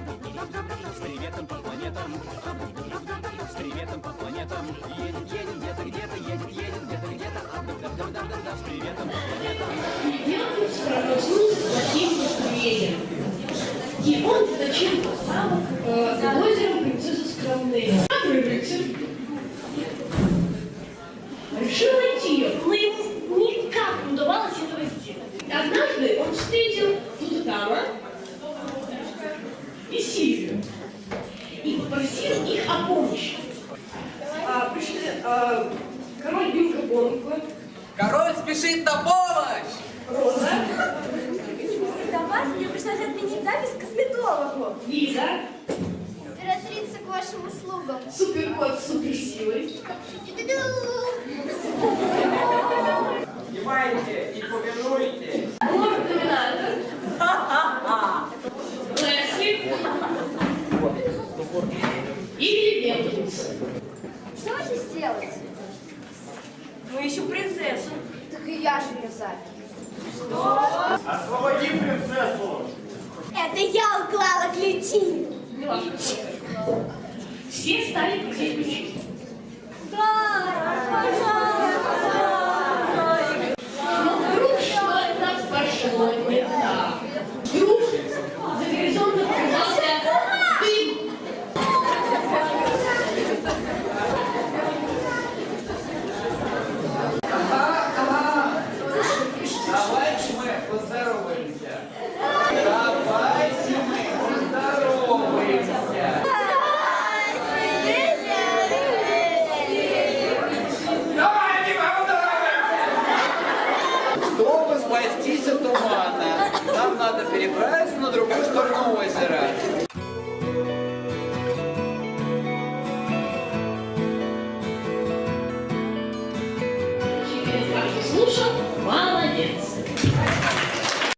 С приветом по планетам. С приветом по планетам. Едет, едет где-то, где-то, едет, едет где-то, где-то. А, с приветом по планетам. Девушка промышнулся плохим настроением. И он зачем-то стал над э, озером принцессы скромные. Смотри, рыцарь Решил найти ее, но ему никак не удавалось этого сделать. Однажды он встретил о помощи. А, пришли а, король Бинка Бонка, Король спешит на помощь! Роза, Из-за вас мне пришлось отменить запись к косметологу. Лиза, Императрица к вашим услугам. суперкот с суперсилой, Внимайте и повинуйте! лорд-доминатор, Лесли и Лебедница. Что вы здесь делаете? Мы ищем принцессу. Так и я же ее запись. Освободи принцессу! Это я уклала ключи. Все стали крутить ключи. Но вдруг что-то пошло не так. боимся тумана. Нам надо переправиться на другую сторону озера. Слушай, Молодец!